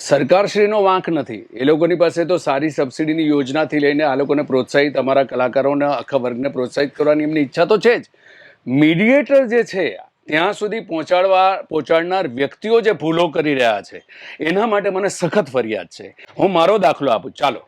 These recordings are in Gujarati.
સરકારશ્રીનો વાંક નથી. એ લોકોની પાસે તો સારી સબસિડીની યોજનાથી લઈને આ લોકોને પ્રોત્સાહિત, અમારા કલાકારોને, આખા વર્ગને પ્રોત્સાહિત કરવાની એમની ઈચ્છા તો છે જ. મીડિયેટર જે છે, ત્યાં સુધી પહોંચાડવા, પહોંચાડનાર વ્યક્તિઓ જે ભૂલો કરી રહ્યા છે, એના માટે મને સખત ફરિયાદ છે. હું મારો દાખલો આપું. ચાલો.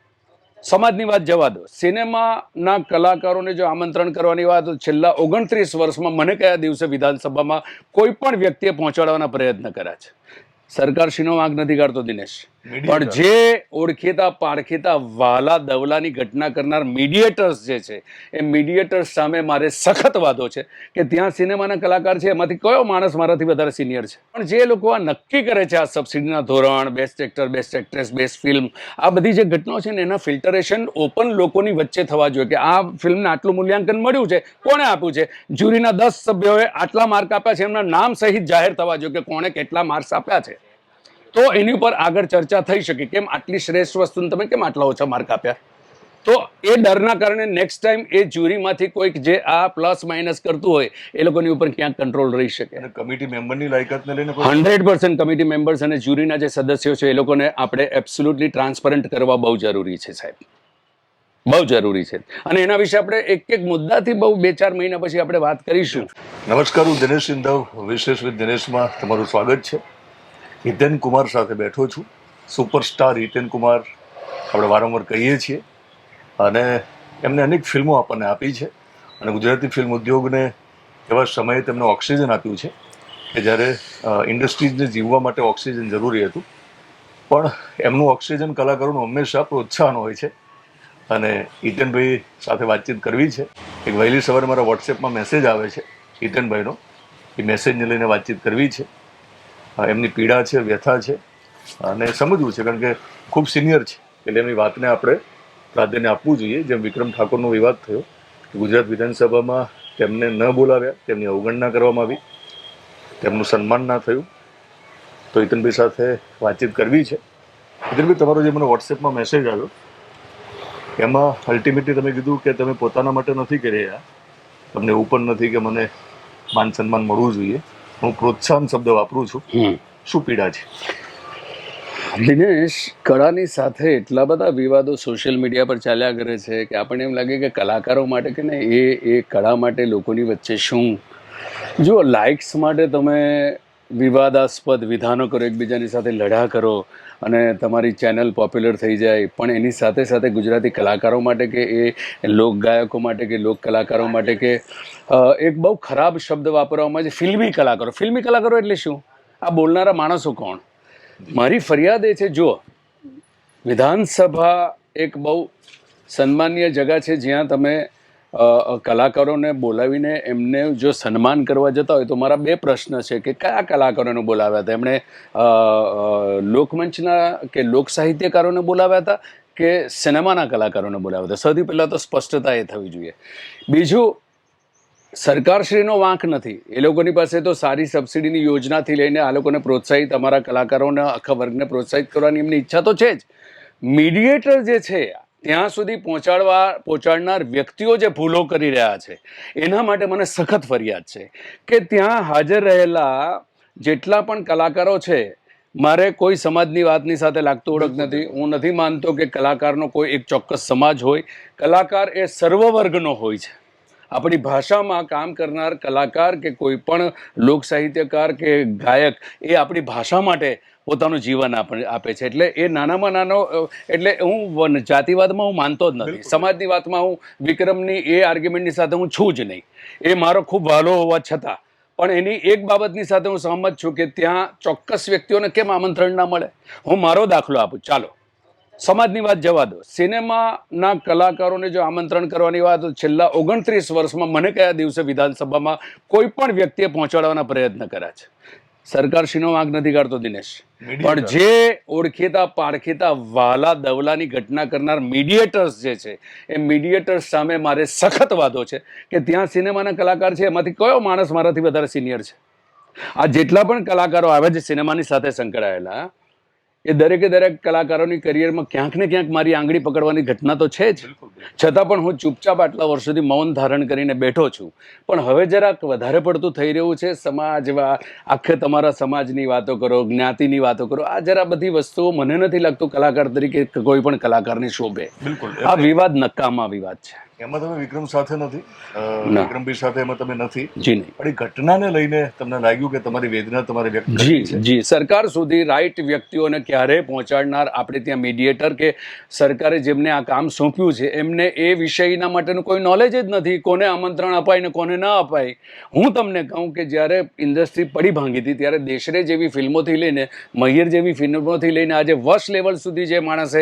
સમાજની વાત જવા દો. સિનેમાના કલાકારોને જો આમંત્રણ કરવાની વાત છેલ્લા ઓગણત્રીસ વર્ષમાં મને કયા દિવસે વિધાનસભામાં કોઈ પણ વ્યક્તિએ પહોંચાડવાના પ્રયત્ન કર્યા છે? સરકારશ્રીનો વાંક નથી કાઢતો દિનેશ. પણ જે ઓળખેતા પારખેતા વાલા, દવલાની ઘટના કરનાર મીડિયેટર્સ જે છે, એ મીડિયેટર્સ સામે મારે સખત વાદો છે કે ત્યાં સિનેમાના કલાકાર છે, એમાંથી કયો માણસ મારાથી વધારે સિનિયર છે? પણ જે લોકો આ નક્કી કરે છે આ સબસિડીના ધોરણ best actor best actress best film આ બધી જે ઘટનાઓ છે ને, એના ફિલ્ટરેશન ઓપન લોકોની વચ્ચે થવા જોઈએ કે આ ફિલ્મને આટલું મૂલ્યાંકન મળ્યું છે, કોણે આપ્યું છે? જ્યુરીના દસ સભ્યોએ આટલા માર્ક આપ્યા છે, એમના નામ સહિત જાહેર થવા જોઈએ કે કોણે કેટલા માર્ક્સ આપ્યા છે? તો એની ઉપર આગળ ચર્ચા થઈ શકે કેમ આટલી શ્રેષ્ઠ વસ્તુને તમે કેમ આટલા ઓછા માર્ક આપ્યા? તો એ ડરના કારણે નેક્સ્ટ ટાઈમ એ જ્યુરીમાંથી કોઈક જે આ પ્લસ માઇનસ કરતું હોય એ લોકોની ઉપર ક્યાંક કંટ્રોલ રહી શકે. અને કમિટી મેમ્બરની લાયકાતને લઈને હંડ્રેડ પર્સન્ટ કમિટી મેમ્બર્સ અને જ્યુરીના જે સદસ્યો છે એ લોકોને આપણે એબ્સોલ્યુટલી ટ્રાન્સપરન્ટ કરવા બહુ જરૂરી છે સાહેબ. બહુ જરૂરી છે. અને એના વિશે આપણે એક એક મુદ્દાથી બહુ બે ચાર મહિના પછી આપણે વાત કરીશું. નમસ્કાર હું દિનેશ સિંધવ વિશેષ વિથ દિનેશમાં તમારું સ્વાગત છે. હિતેન કુમાર સાથે બેઠો છું. સુપરસ્ટાર હિતેન કુમાર આપણે વારંવાર કહીએ છીએ. અને એમને અનેક ફિલ્મો આપણને આપી છે. અને ગુજરાતી ફિલ્મ ઉદ્યોગને એવા સમયે તેમને ઓક્સિજન આપ્યું છે કે જ્યારે ઇન્ડસ્ટ્રીઝને જીવવા માટે ઓક્સિજન જરૂરી હતું. પણ એમનું ઓક્સિજન કલાકારોનું હંમેશા પ્રોત્સાહન હોય છે. અને હિતેનભાઈ સાથે વાતચીત કરવી છે. એક વહેલી સવારે મારા વોટ્સએપમાં મેસેજ આવે છે હિતેનભાઈનો એ મેસેજને લઈને વાતચીત કરવી છે. એમની પીડા છે, વ્યથા છે અને સમજવું છે, કારણ કે ખૂબ સિનિયર છે. એટલે એમની વાતને આપણે પ્રાધાન્ય આપવું જોઈએ. જેમ વિક્રમ ઠાકોરનો વિવાદ થયો ગુજરાત વિધાનસભામાં તેમને ન બોલાવ્યા, તેમની અવગણના કરવામાં આવી, તેમનું સન્માન ના થયું. તો ઇતનભાઈ સાથે વાતચીત કરવી છે. ઇતનભાઈ તમારો જે મને વોટ્સએપમાં મેસેજ આવ્યો, એમાં અલ્ટિમેટલી તમે કીધું કે તમે પોતાના માટે નથી કરી રહ્યા. તમને એવું પણ નથી કે મને માન સન્માન મળવું જોઈએ. હું પ્રોત્સાહન શબ્દ વાપરું છું. શું પીડા છે? દિનેશ કળાની સાથે એટલા બધા વિવાદો સોશિયલ મીડિયા પર ચાલ્યા કરે છે કે આપણને એમ લાગે કે કલાકારો માટે કે ને એ એ કળા માટે લોકોની વચ્ચે શું? જો લાઇક્સ માટે તમે વિવાદાસ્પદ વિધાનો કરો એકબીજાની સાથે લડા કરો અને તમારી ચેનલ પોપ્યુલર થઈ જાય, પણ એની સાથે સાથે ગુજરાતી કલાકારો માટે કે એ લોક ગાયકો માટે કે લોક કલાકારો માટે કે એક બહુ ખરાબ શબ્દ વાપરવામાં છે, ફિલ્મી કલાકારો. ફિલ્મી કલાકારો એટલે શું? આ બોલનારા માણસો કોણ? મારી ફરિયાદ એ છે, જુઓ, વિધાનસભા એક બહુ સન્માનીય જગા છે જ્યાં તમે કલાકારોને બોલાવીને એમને જો સન્માન કરવા જતા હોય તો મારા બે પ્રશ્ન છે કે કયા કલાકારોને બોલાવ્યા હતા? એમણે લોકમંચના કે લોક સાહિત્યકારોને બોલાવ્યા હતા કે સિનેમાના કલાકારોને બોલાવ્યા હતા? સૌથી પહેલાં તો સ્પષ્ટતા એ થવી જોઈએ. બીજું, સરકારશ્રીનો વાંક નથી. એ લોકોની પાસે તો સારી સબસિડીની યોજનાથી લઈને આ લોકોને પ્રોત્સાહિત, અમારા કલાકારોને, આખા વર્ગને પ્રોત્સાહિત કરવાની એમની ઈચ્છા તો છે જ. મીડિયેટર જે છે ત્યાં સુધી પહોંચાડવા પહોંચાડનાર વ્યક્તિઓ જે ભૂલો કરી રહ્યા છે એના માટે મને સખત ફરિયાદ છે કે ત્યાં હાજર રહેલા જેટલા પણ કલાકારો છે મારે કોઈ સમાજની વાતની સાથે લાગતું ઓળખ નથી. હું નથી માનતો કે કલાકારનો કોઈ એક ચોક્કસ સમાજ હોય. કલાકાર એ સર્વ વર્ગનો હોય છે. આપણી ભાષામાં કામ કરનાર કલાકાર કે કોઈ પણ લોક સાહિત્યકાર કે ગાયક એ આપણી ભાષા માટે પોતાનું જીવન આપે છે. એટલે એ નાનામાં નાનો એટલે હું જાતિવાદમાં હું માનતો જ નથી. સમાજની વાતમાં હું વિક્રમની એ આર્ગ્યુમેન્ટની સાથે હું છું જ નહીં. એ મારો ખૂબ વહાલો હોવા છતાં. પણ એની એક બાબતની સાથે હું સહમત છું કે ત્યાં ચોક્કસ વ્યક્તિઓને કેમ આમંત્રણ ના મળે? હું મારો દાખલો આપું. ચાલો. સમાજની વાત જવા દો. સિનેમાના કલાકારોને જો આમંત્રણ કરવાની વાત છેલ્લા ઓગણત્રીસ વર્ષમાં મને કયા દિવસે વિધાનસભામાં કોઈ પણ વ્યક્તિએ પહોંચાડવાના પ્રયત્ન કર્યા છે? સરકારશ્રીનો વાંક નથી કાઢતો દિનેશ. પણ જે ઓળખેતા પારખેતા વાલા દવલાની ઘટના કરનાર મીડિયેટર્સ જે છે એ મીડિયેટર્સ સામે મારે સખત વાદો છે કે ત્યાં સિનેમાના કલાકાર છે એમાંથી કયો માણસ મારાથી વધારે સિનિયર છે? આ જેટલા પણ કલાકારો આવ્યા છે સિનેમાની સાથે સંકળાયેલા એ દરેકે દરેક કલાકારોની કરિયરમાં ક્યાંક ને ક્યાંક મારી આંગળી પકડવાની ઘટના તો છે જ. છતાં પણ હું ચૂપચાપ આટલા વર્ષોથી મૌન ધારણ કરીને બેઠો છું. પણ હવે જરાક વધારે પડતું થઈ રહ્યું છે. સમાજ વા- આખે તમારા સમાજની વાતો કરો જ્ઞાતિની વાતો કરો. આ જરા બધી વસ્તુઓ મને નથી લાગતું કલાકાર તરીકે કોઈ પણ કલાકારને શોભે. બિલકુલ. આ વિવાદ નકામા વિવાદ છે. એમાં તમે વિક્રમ સાથે નથી. વિક્રમભાઈ સાથે એમાં તમે નથી. જી નહીં. પણ એ ઘટનાને લઈને તમને લાગ્યું કે તમારી વેદના તમારે વ્યક્ત જી જી. સરકાર સુધી રાઈટ વ્યક્તિઓને ક્યારે પહોંચાડનાર આપણે ત્યાં મીડિયેટર કે સરકારે જેમને આ કામ સોંપ્યું છે એમને એ વિષયના માટેનું કોઈ નોલેજ જ નથી. કોને આમંત્રણ અપાય ને કોને ન અપાય. હું તમને કહું કે જ્યારે ઇન્ડસ્ટ્રી પડી ભાંગી હતી ત્યારે દેશરે જેવી ફિલ્મોથી લઈને મહિર જેવી ફિલ્મોથી લઈને આજે વર્ષ લેવલ સુધી જે માણસે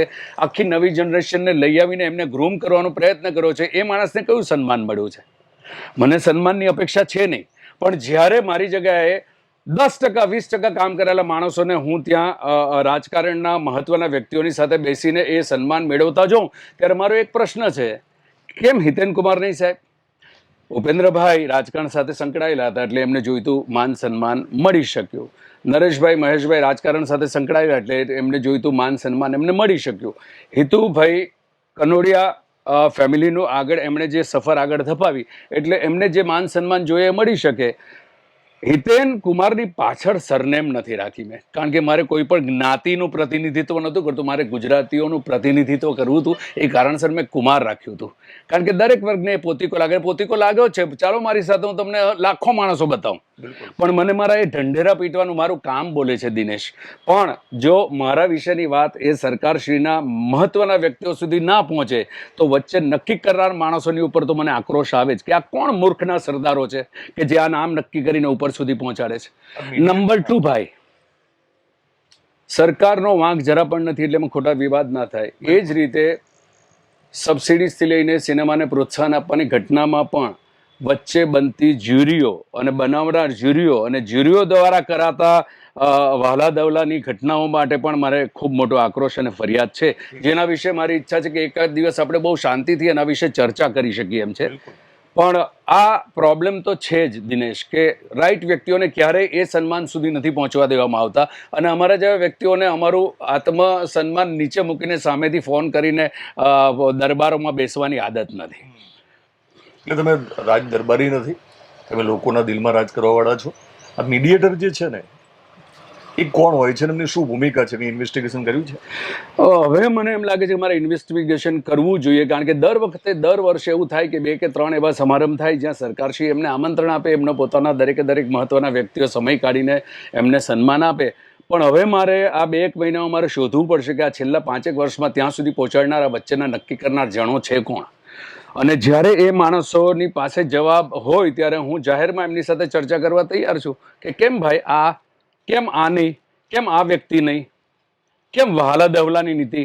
આખી નવી જનરેશનને લઈ આવીને એમને ગ્રૂમ કરવાનો પ્રયત્ન કર્યો છે એ માણસને કયું સન્માન મળ્યું છે? મને સન્માનની અપેક્ષા છે નહીં, પણ જ્યારે મારી જગ્યાએ દસ ટકા, વીસ ટકા કામ કરેલા માણસોને હું ત્યાં રાજકારણના મહત્વના વ્યક્તિઓની સાથે બેસીને એ સન્માન મેળવતા જોઉં, ત્યારે મારો એક પ્રશ્ન છે, કેમ હિતેન કુમાર નહીં સાહેબ? ઉપેન્દ્રભાઈ રાજકારણ સાથે સંકળાયેલા હતા એટલે એમને જોઈતું માન સન્માન મળી શક્યું. નરેશભાઈ, મહેશભાઈ રાજકારણ સાથે સંકળાયેલા એટલે એમને જોઈતું માન સન્માન એમને મળી શક્યું. હિતુભાઈ કનોડિયા ફેમિલીનું આગળ એમણે જે સફર આગળ ધપાવી, એટલે એમને જે માન સન્માન જોઈએ મળી શકે. હિતેન કુમારની પાછળ સરનેમ નથી રાખી મેં. કારણ કે મારે કોઈ પણ જ્ઞાતિનું પ્રતિનિધિત્વ નહોતું કરતું, મારે ગુજરાતીઓનું પ્રતિનિધિત્વ કરવું હતું. એ કારણસર મેં કુમાર રાખ્યું હતું. કારણ કે દરેક વર્ગને પોતિકો લાગે, પોતીકો લાગ્યો છે. ચાલો મારી સાથે હું તમને લાખો માણસો બતાવું. પણ મને મારા એ ઢંઢેરા પીટવાનું મારું કામ બોલે છે દિનેશ. પણ જો મારા વિશેની વાત એ સરકારશ્રીના મહત્વના વ્યક્તિઓ સુધી ના પહોંચે તો વચ્ચે નક્કી કરનાર માણસોની ઉપર તો મને આક્રોશ આવે જ. કે આ કોણ મૂર્ખના સરદારો છે કે જે આ નામ નક્કી કરીને ઉપર સુધી પહોંચાડે છે? નંબર ટુ ભાઈ સરકારનો વાંક જરા પણ નથી એટલે ખોટા વિવાદ ના થાય. એ જ રીતે સબસિડીઝથી લઈને સિનેમાને પ્રોત્સાહન આપવાની ઘટનામાં પણ વચ્ચે બનતી જ્યુરીઓ અને બનાવનાર જ્યુરીઓ અને જ્યુરીઓ દ્વારા કરાતા વહાલા દવલાની ઘટનાઓ માટે પણ મારે ખૂબ મોટો આક્રોશ અને ફરિયાદ છે. જેના વિશે મારી ઈચ્છા છે કે એકાદ દિવસ આપણે બહુ શાંતિથી એના વિશે ચર્ચા કરી શકીએ એમ છે. પણ આ પ્રોબ્લેમ તો છે જ દિનેશ કે રાઈટ વ્યક્તિઓને ક્યારેય એ સન્માન સુધી નથી પહોંચવા દેવામાં આવતા. અને અમારા જેવા વ્યક્તિઓને અમારું આત્મ સન્માન નીચે મૂકીને સામેથી ફોન કરીને દરબારોમાં બેસવાની આદત નથી. એટલે તમે રાજ દરબારી નથી, તમે લોકોના દિલમાં રાજ કરવાવાળા છો. આ મીડિયેટર જે છે ને, એ કોણ હોય છે એમની શું ભૂમિકા છે? ઇન્વેસ્ટિગેશન કર્યું છે? હવે મને એમ લાગે છે કે મારે ઇન્વેસ્ટિગેશન કરવું જોઈએ, કારણ કે દર વખતે, દર વર્ષે એવું થાય કે બે કે ત્રણ એવા સમારંભ થાય જ્યાં સરકારશ્રી એમને આમંત્રણ આપે, એમનો પોતાના દરેકે દરેક મહત્વના વ્યક્તિઓ સમય કાઢીને એમને સન્માન આપે. પણ હવે મારે આ બે એક મહિનામાં મારે શોધવું પડશે કે આ છેલ્લા પાંચેક વર્ષમાં ત્યાં સુધી પહોંચાડનારા, વચ્ચેના નક્કી કરનાર જણો છે કોણ? અને જ્યારે એ માણસોની પાસે જવાબ હોય ત્યારે હું જાહેરમાં એમની સાથે ચર્ચા કરવા તૈયાર છું કે કેમ ભાઈ આ કેમ આ નહીં કેમ આ વ્યક્તિ નહીં કેમ વહાલા દવલાની નીતિ?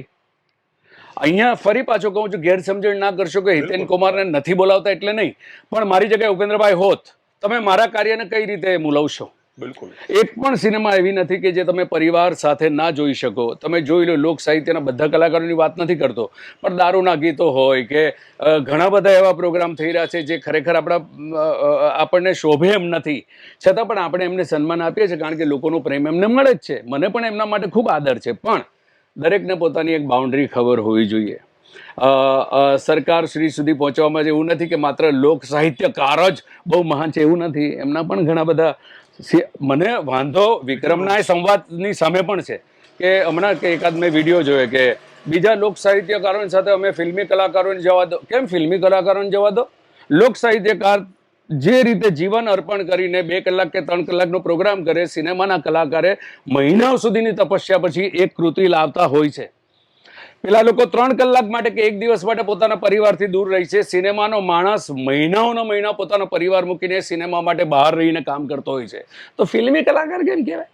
અહીંયા ફરી પાછો કહું છું ગેરસમજણ ના કરશો કે હિતેન કુમારને નથી બોલાવતા એટલે નહીં. પણ મારી જગ્યાએ ઉપેન્દ્રભાઈ હોત તમે મારા કાર્યને કઈ રીતે મૂલવશો? બિલકુલ. એક પણ સિનેમા એવી નથી કે જે તમે પરિવાર સાથે ના જોઈ શકો. તમે જોઈ લો, લોક સાહિત્યના બધા કલાકારોની વાત નથી કરતો. પણ દારૂના ગીતો હોય કે ઘણા બધા એવા પ્રોગ્રામ થઈ રહ્યા છે જે ખરેખર આપણા આપણને શોભે એમ નથી. છતાં પણ આપણે એમને સન્માન આપીએ છીએ કારણ કે લોકોનો પ્રેમ એમને મળે જ છે. મને પણ એમના માટે ખૂબ આદર છે. પણ દરેકને પોતાની એક બાઉન્ડ્રી ખબર હોવી જોઈએ. સરકાર શ્રી સુધી પહોંચવામાં એવું નથી કે માત્ર લોક સાહિત્યકાર જ બહુ મહાન છે. એવું નથી. એમના પણ ઘણા બધા મને વાંધો વિક્રમના સંવાદની સામે પણ છે કે હમણાં કે એકાદ મેં વીડિયો જોયો કે બીજા લોક સાહિત્યકારોની સાથે અમે ફિલ્મી કલાકારોને જવા દો. કેમ ફિલ્મી કલાકારોને જવા દો? લોક સાહિત્યકાર જે રીતે જીવન અર્પણ કરીને બે કલાક કે ત્રણ કલાકનો પ્રોગ્રામ કરે, સિનેમાના કલાકારે મહિનાઓ સુધીની તપસ્યા પછી એક કૃતિ લાવતા હોય છે. પેલા લોકો ત્રણ કલાક માટે કે એક દિવસ માટે પોતાના પરિવારથી દૂર રહી છે. સિનેમાનો માણસ મહિનાઓના મહિના પોતાનો પરિવાર મૂકીને સિનેમા માટે બહાર રહીને કામ કરતો હોય છે. તો ફિલ્મી કલાકાર કેમ કહેવાય?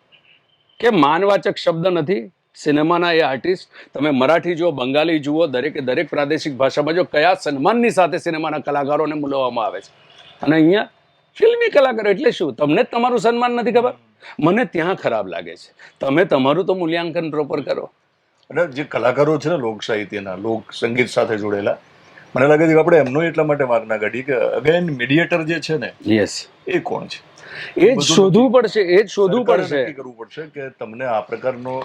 કે માનવાચક શબ્દ નથી. સિનેમાના એ આર્ટિસ્ટ, તમે મરાઠી જુઓ, બંગાળી જુઓ, દરેકે દરેક પ્રાદેશિક ભાષામાં જો કયા સન્માનની સાથે સિનેમાના કલાકારોને બોલાવવામાં આવે છે? અને અહીંયા ફિલ્મી કલાકારો એટલે શું? તમને તમારું સન્માન નથી ખબર? મને ત્યાં ખરાબ લાગે છે. તમે તમારું તો મૂલ્યાંકન પ્રોપર કરો. અને જે કલાકારો છે ને લોક સાહિત્યના લોક સંગીત સાથે જોડેલા મને લાગે છે કે આપણે એમનો એટલા માટે માગ ના કાઢી કે અગેન મીડિયેટર જે છે ને યસ એ કોણ છે? એ જ શોધવું પડશે એ જ શોધવું પડશે. કરવું પડશે કે તમને આ પ્રકારનો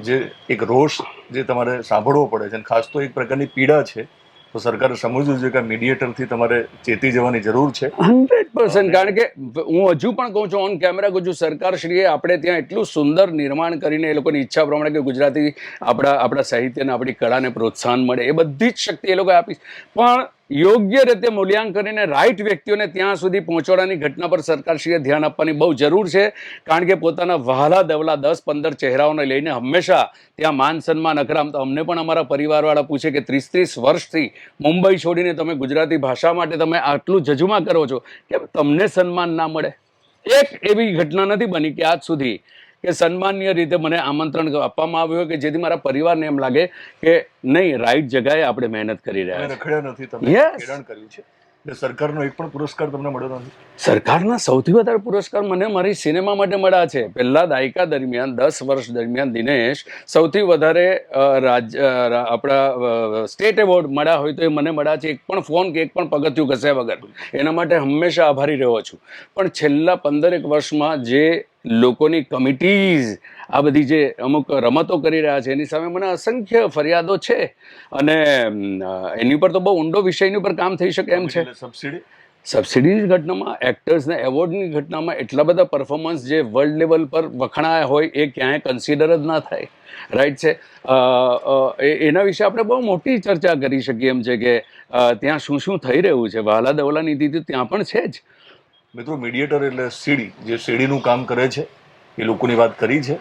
જે એક રોષ જે તમારે સાંભળવો પડે છે અને ખાસ તો એક પ્રકારની પીડા છે તો સરકારે સમજવું જોઈએ કે મીડિયેટરથી તમારે ચેતી જવાની જરૂર છે. હંડ્રેડ પર્સન્ટ, કારણ કે હું હજુ પણ કહું છું ઓન કેમેરા કહું છું સરકારશ્રીએ આપણે ત્યાં એટલું સુંદર નિર્માણ કરીને એ લોકોની ઈચ્છા પ્રમાણે કે ગુજરાતી આપણા આપણા સાહિત્યને, આપણી કળાને પ્રોત્સાહન મળે, એ બધી જ શક્તિ એ લોકોએ આપી. પણ યોગ્ય રીતે મૂલ્યાંકન કરીને રાઈટ વ્યક્તિઓને ત્યાં સુધી પહોંચાડવાની ઘટના પર સરકારશ્રીએ ધ્યાન આપવાની બહુ જરૂર છે, કારણ કે પોતાના વહાલા દવલા દસ પંદર ચહેરાઓને લઈને હંમેશા ત્યાં માન સન્માન અકરામતા અમને પણ અમારા પરિવારવાળા પૂછે કે ત્રીસ ત્રીસ વર્ષથી મુંબઈ છોડીને તમે ગુજરાતી ભાષા માટે તમે આટલું જજુમા કરો છો, કે તમને સન્માન ના મળે? એક એવી ઘટના નથી બની કે આજ સુધી કે સન્માનીય રીતે મને આમંત્રણ આપવામાં આવ્યું કે જેથી મારા પરિવારને એમ લાગે કે નહીં રાઈટ જગાએ આપણે મહેનત કરી રહ્યા રખડ્યા નથી તમે. કર્યું છે. સરકારનો એક પણ પુરસ્કાર તમને મળ્યો નથી. સરકારના સૌથી વધારે પુરસ્કાર મને મારી સિનેમા માટે મળ્યા છે. પહેલા દાયકા દરમિયાન દસ વર્ષ દરમિયાન દિનેશ સૌથી વધારે અ, રાજ અ, રા- આપણા સ્ટેટ એવોર્ડ મળ્યા હોય તો એ મને મળ્યા છે. એક પણ ફોન કે એક પણ પગથિયું ઘસ્યા વગર. એના માટે હંમેશા આભારી રહ્યો છું. પણ છેલ્લા પંદરેક વર્ષમાં જે લોકોની કમિટીઝ આ બધી જે અમુક રમતો કરી રહ્યા છે એની સામે મને અસંખ્ય ફરિયાદો છે. અને એની ઉપર તો બહુ ઊંડો વિષયની ઉપર કામ થઈ શકે એમ છે. સબસિડી સબસિડીની ઘટનામાં એક્ટર્સને એવોર્ડની ઘટનામાં એટલા બધા પરફોર્મન્સ જે વર્લ્ડ લેવલ પર વખણાયા હોય એ ક્યાંય કન્સિડર જ ના થાય. રાઈટ છે? એના વિશે આપણે બહુ મોટી ચર્ચા કરી શકીએ એમ છે કે ત્યાં શું શું થઈ રહ્યું છે? વહાલા દવલા નીતિ તો ત્યાં પણ છે જ. મિત્રો મીડિયેટર એટલે સીડી જે સીડીનું કામ કરે છે એ લોકોની વાત કરી છે.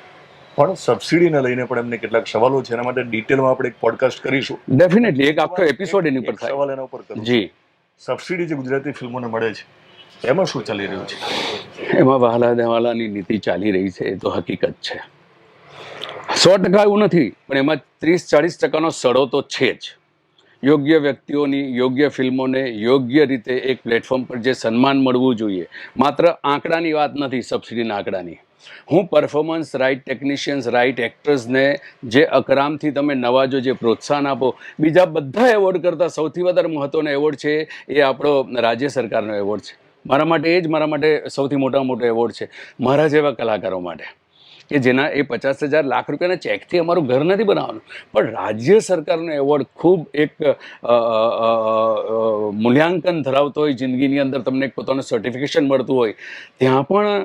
પણ સબસિડીને લઈને પણ એમને કેટલાક સવાલો છે એના માટે ડિટેલમાં આપણે એક પોડકાસ્ટ કરીશું. ડેફિનેટલી એક આખો એપિસોડ એની પર થાય. સવાલ એના ઉપર કરું જી. સબસિડી જે ગુજરાતી ફિલ્મોને મળે છે એમાં શું ચાલી રહ્યું છે? એમાં વહાલા દેવાલાની નીતિ ચાલી રહી છે એ તો હકીકત છે. સો ટકા એવું નથી પણ એમાં ત્રીસ ચાળીસ ટકાનો સડો તો છે જ. યોગ્ય વ્યક્તિઓની યોગ્ય ફિલ્મોને યોગ્ય રીતે એક પ્લેટફોર્મ પર જે સન્માન મળવું જોઈએ. માત્ર આંકડાની વાત નથી, સબસિડીના આંકડાની. હું પરફોર્મન્સ રાઇટ ટેકનિશિયન્સ રાઇટ એક્ટર્સને જે અકરામથી તમે નવાજો, જે પ્રોત્સાહન આપો, બીજા બધા એવોર્ડ કરતાં સૌથી વધારે મહત્ત્વનો એવોર્ડ છે એ આપણો રાજ્ય સરકારનો એવોર્ડ છે. મારા માટે એ જ મારા માટે સૌથી મોટા મોટો એવોર્ડ છે. મારા જેવા કલાકારો માટે. કે જેના એ પચાસ હજાર લાખ રૂપિયાના ચેકથી અમારું ઘર નથી બનાવવાનું. પણ રાજ્ય સરકારનો એવોર્ડ ખૂબ એક મૂલ્યાંકન ધરાવતો હોય, જિંદગીની અંદર તમને એક પોતાનું સર્ટિફિકેશન મળતું હોય, ત્યાં પણ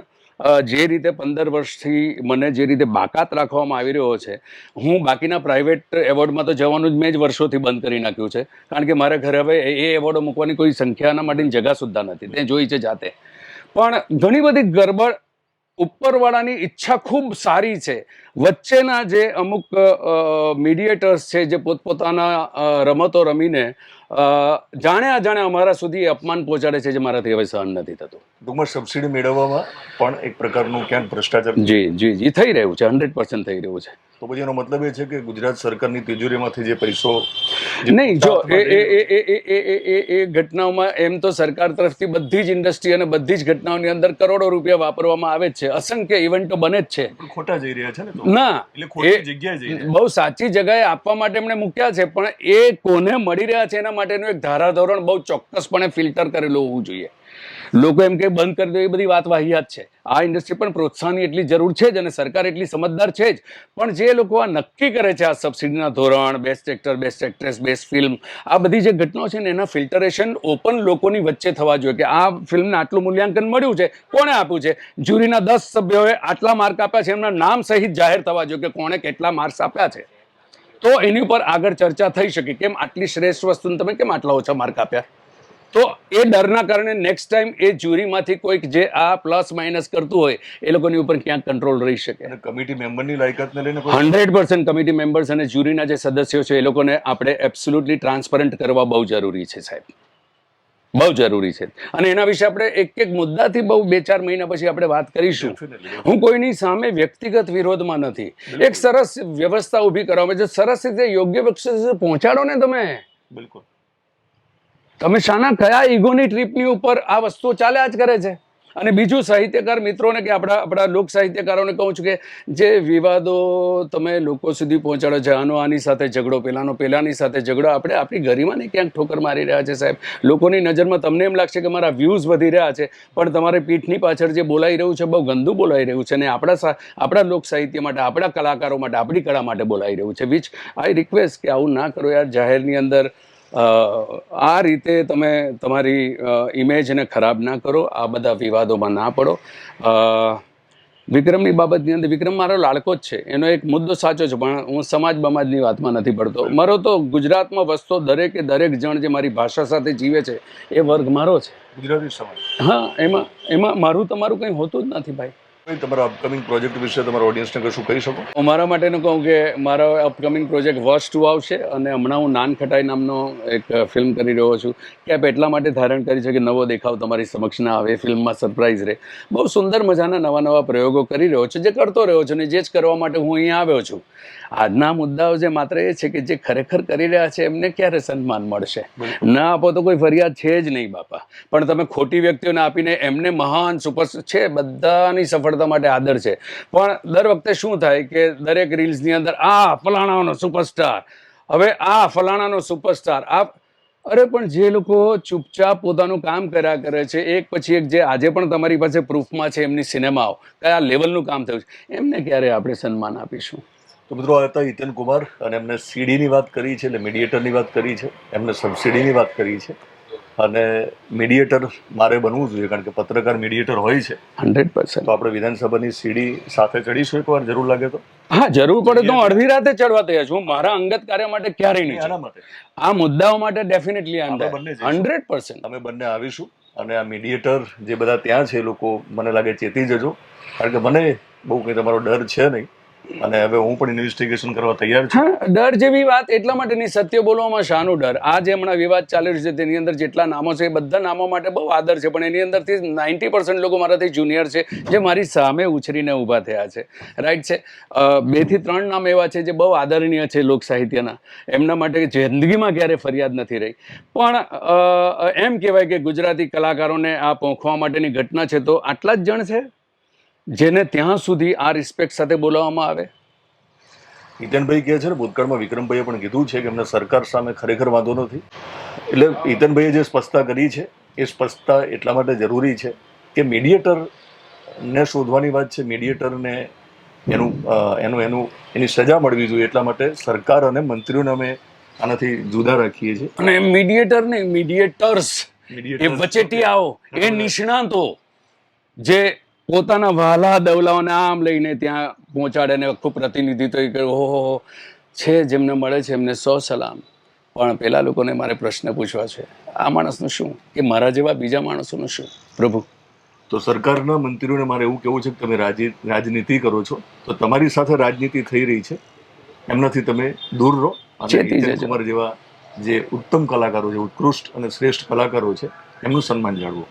જે રીતે પંદર વર્ષથી મને જે રીતે બાકાત રાખવામાં આવી રહ્યો છે, હું બાકીના પ્રાઇવેટ એવોર્ડમાં તો જવાનું જ મેં જ વર્ષોથી બંધ કરી નાખ્યું છે, કારણ કે મારા ઘરે હવે એ એવોર્ડો મૂકવાની કોઈ સંખ્યાના માટેની જગા સુદ્ધા નથી, તે જોઈ છે જાતે. પણ ઘણી બધી ગરબડ ઉપરવાળાની ઈચ્છા ખૂબ સારી છે. વચ્ચેના જે અમુક મીડિયેટર્સ છે જે પોતપોતાના રમતો રમીને જાણે અજાણે અમારા સુધી અપમાન પહોંચાડે છે જે મારાથી હવે સહન નથી થતું. ટૂંકમાં સબસિડી મેળવવામાં પણ એક પ્રકારનું ક્યાંક ભ્રષ્ટાચાર જી જી જી થઈ રહ્યું છે હંડ્રેડ પર્સન્ટ થઈ રહ્યું છે. તો પછી એનો મતલબ એ છે કે ગુજરાત સરકારની તિજોરીમાંથી જે પૈસો નહીં જો એ ઘટનાઓમાં એમ તો સરકાર તરફથી બધી જ ઇન્ડસ્ટ્રી અને બધી જ ઘટનાઓની અંદર કરોડો રૂપિયા વાપરવામાં આવે છે. અસંખ્ય ઇવેન્ટો બને જ છે. ખોટા જઈ રહ્યા છે ને ના. એટલે ખોટી જગ્યાએ બહુ સાચી જગ્યાએ આપવા માટે એમણે મૂક્યા છે પણ એ કોને મળી રહ્યા છે એના માટેનું એક ધારાધોરણ બહુ ચોક્કસપણે ફિલ્ટર કરેલું હોવું જોઈએ. લોકો એમ કે બંધ કરી દો, એ બધી વાત વાહિયાત છે. આ ઇન્ડસ્ટ્રી પણ પ્રોત્સાહનની એટલી જરૂર છે જ અને સરકાર એટલી સમજદાર છે જ. પણ જે લોકો આ નક્કી કરે છે આ સબસિડીના ધોરણ best actor best actress best film આ બધી જે ઘટનાઓ છે ને એના ફિલ્ટરેશન ઓપન લોકોની વચ્ચે થવા જોઈએ કે આ ફિલ્મને આટલું મૂલ્યાંકન મળ્યું છે, કોણે આપ્યું છે? જ્યુરીના દસ સભ્યોએ આટલા માર્ક આપ્યા છે, એમના નામ સહિત જાહેર થવા જોઈએ કે કોણે કેટલા માર્ક્સ આપ્યા છે. તો એની ઉપર આગળ ચર્ચા થઈ શકે, કેમ આટલી શ્રેષ્ઠ વસ્તુને તમે કેમ આટલા ઓછા માર્ક આપ્યા? તો એ ડરના કારણે નેક્સ્ટ ટાઈમ એ જ્યુરીમાંથી કોઈક જે આ પ્લસ માઇનસ કરતું હોય એ લોકોની ઉપર ક્યાંક કંટ્રોલ રહી શકે. કમિટી મેમ્બરની લાયકાતને લઈને હંડ્રેડ પર્સન્ટ કમિટી મેમ્બર્સ અને જ્યુરીના જે સદસ્યો છે એ લોકોને આપણે એબ્સોલ્યુટલી ટ્રાન્સપરન્ટ કરવા બહુ જરૂરી છે સાહેબ. બહુ જરૂરી છે. અને એના વિશે આપણે એક એક મુદ્દાથી બહુ બે ચાર મહિના પછી આપણે વાત કરીશું. હું કોઈની સામે વ્યક્તિગત વિરોધમાં નથી. એક સરસ વ્યવસ્થા ઊભી કરવામાં છે. સરસ રીતે યોગ્ય વ્યક્તિ પહોંચાડો ને તમે. બિલકુલ. તમે શાના કયા ઈગોની ટ્રીપની ઉપર આ વસ્તુઓ ચાલ્યા જ કરે છે? અને બીજું સાહિત્યકાર મિત્રોને કે આપણા આપણા લોક સાહિત્યકારોને કહું છું કે જે વિવાદો તમે લોકો સુધી પહોંચાડો છે, આનો આની સાથે ઝઘડો, પેલાનો પેલાની સાથે ઝઘડો, આપણે આપણી ગરિમાને ક્યાંક ઠોકર મારી રહ્યા છે સાહેબ? લોકોની નજરમાં તમને એમ લાગશે કે મારા વ્યૂઝ વધી રહ્યા છે, પણ તમારી પીઠની પાછળ જે બોલાઈ રહ્યું છે, બહુ ગંદુ બોલાઈ રહ્યું છે, અને આપણા આપણા લોક સાહિત્ય માટે, આપણા કલાકારો માટે, આપણી કળા માટે બોલાઈ રહ્યું છે વિચ આઈ રિક્વેસ્ટ કે આવું ના કરો યાર, જાહેરની અંદર આ રીતે તમે તમારી ઇમેજને ખરાબ ના કરો આ બધા વિવાદોમાં ના પડો. વિક્રમની બાબતની અંદર વિક્રમ મારો લાડકો જ છે. એનો એક મુદ્દો સાચો છે પણ હું સમાજ બમાજની વાતમાં નથી પડતો. મારો તો ગુજરાતમાં વસતો દરેકે દરેક જણ જે મારી ભાષા સાથે જીવે છે એ વર્ગ મારો છે. ગુજરાતી સમાજ. હા એમાં એમાં મારું તમારું કંઈ હોતું જ નથી ભાઈ. તમારા અપકમિંગ પ્રોજેક્ટ વિશે તમારા ઓડિયન્સને કશું કહી શકો? મારા માટેનું કહું કે મારો અપકમિંગ પ્રોજેક્ટ વોચ ટુ આવશે અને હમણાં હું નાન ખટાઈ નામનો એક ફિલ્મ કરી રહ્યો છું. કેપ એટલા માટે ધારણ કરી છે કે નવો દેખાવ તમારી સમક્ષ ના આવે ફિલ્મમાં સરપ્રાઇઝ રહે. બહુ સુંદર મજાના નવા નવા પ્રયોગો કરી રહ્યો છું, જે કરતો રહ્યો છું અને જે જ કરવા માટે હું અહીંયા આવ્યો છું. આજના મુદ્દાઓ જે માત્ર એ છે કે જે ખરેખર કરી રહ્યા છે એમને ક્યારે સન્માન મળશે? ના આપો તો કોઈ ફરિયાદ છે જ નહીં બાપા. પણ તમે ખોટી વ્યક્તિઓને આપીને એમને મહાન સુપર છે બધાની સફળતા માટે આદર છે. પણ દર વખતે શું થાય કે દરેક રીલ્સની અંદર આ ફલાણાનો સુપરસ્ટાર. હવે આ ફલાણાનો સુપરસ્ટાર આ અરે પણ જે લોકો ચૂપચાપ પોતાનું કામ કર્યા કરે છે એક પછી એક જે આજે પણ તમારી પાસે પ્રૂફમાં છે એમની સિનેમાઓ કયા લેવલનું કામ થયું છે એમને ક્યારે આપણે સન્માન આપીશું? તો મિત્રો આ હતા હિતેન કુમાર અને એમને સીડીની વાત કરી છે એટલે મીડિયેટરની વાત કરી છે. એમને સબસિડીની વાત કરી છે. અને મીડિયેટર મારે બનવું જોઈએ કારણ કે પત્રકાર મીડિયેટર હોય છે. Hundred percent. તો આપણે વિધાનસભાની સીડી સાથે ચડીશું એકવાર જરૂર લાગે તો? હા જરૂર પડે તો હું અડધી રાતે ચડવા તૈયાર છું. મારા અંગત કાર્ય માટે ક્યારેય નહીં આના માટે? આ મુદ્દાઓ માટે ડેફિનેટલી બંને. Hundred percent. અમે બંને આવીશું અને આ મીડિયેટર જે બધા ત્યાં છે એ લોકો મને લાગે ચેતી જજો. કારણ કે મને બહુ કંઈ તમારો ડર છે નહીં. અને હવે હું પણ ઇન્વેસ્ટિગેશન કરવા તૈયાર છું. ડર જેવી વાત એટલા માટે નહીં સત્ય બોલવામાં શાનો ડર. આ જે હમણાં વિવાદ ચાલી રહ્યો છે, તેની અંદર જેટલા નામો છે એ બધા નામો માટે બહુ આદર છે, પણ એની અંદરથી નાઇન્ટી પર્સન્ટ લોકો મારાથી જુનિયર છે, જે મારી સામે ઉછરીને ઊભા થયા છે. રાઈટ છે? બેથી ત્રણ નામ એવા છે જે બહુ આદરણીય છે લોક સાહિત્યના. એમના માટે જિંદગીમાં ક્યારે ફરિયાદ નથી રહી. પણ એમ કહેવાય કે ગુજરાતી કલાકારોને આ પહોંચવા માટેની ઘટના છે તો આટલા જ જણ છે? જેને ત્યાં સુધી આ રિસ્પેક્ટ સાથે બોલાવવામાં આવે. ઈતનભાઈ કહે છે ને ભૂતકાળમાં વિક્રમભાઈએ પણ કીધું છે કે એમને સરકાર સામે ખરેખર વાંધો નથી. એટલે ઈતનભાઈએ જે સ્પષ્ટતા કરી છે એ સ્પષ્ટતા એટલા માટે જરૂરી છે કે મીડિયેટર ને શોધવાની વાત છે મીડિયેટરને એનું એનું એનું એની સજા મળવી જોઈએ એટલા માટે સરકાર અને મંત્રીઓને અમે આનાથી જુદા રાખીએ છીએ. અને મીડિયેટર ને મીડિયેટર્સ. એ વચેટિયાઓ એ નિષ્ણાંતો જે પોતાના વાલા દવલાઓને આમ લઈને ત્યાં પહોંચાડે ને આખું પ્રતિનિધિત્વ કર્યું હો ઓહો છે જેમને મળે છે એમને સો સલામ. પણ પેલા લોકોને મારે પ્રશ્ન પૂછવા છે આ માણસનું શું? કે મારા જેવા બીજા માણસોનું શું? પ્રભુ. તો સરકારના મંત્રીઓને મારે એવું કહેવું છે કે તમે રાજી રાજનીતિ કરો છો તો તમારી સાથે રાજનીતિ થઈ રહી છે. એમનાથી તમે દૂર રહો. અને જેવા જે ઉત્તમ કલાકારો છે ઉત્કૃષ્ટ અને શ્રેષ્ઠ કલાકારો છે એમનું સન્માન જાળવો.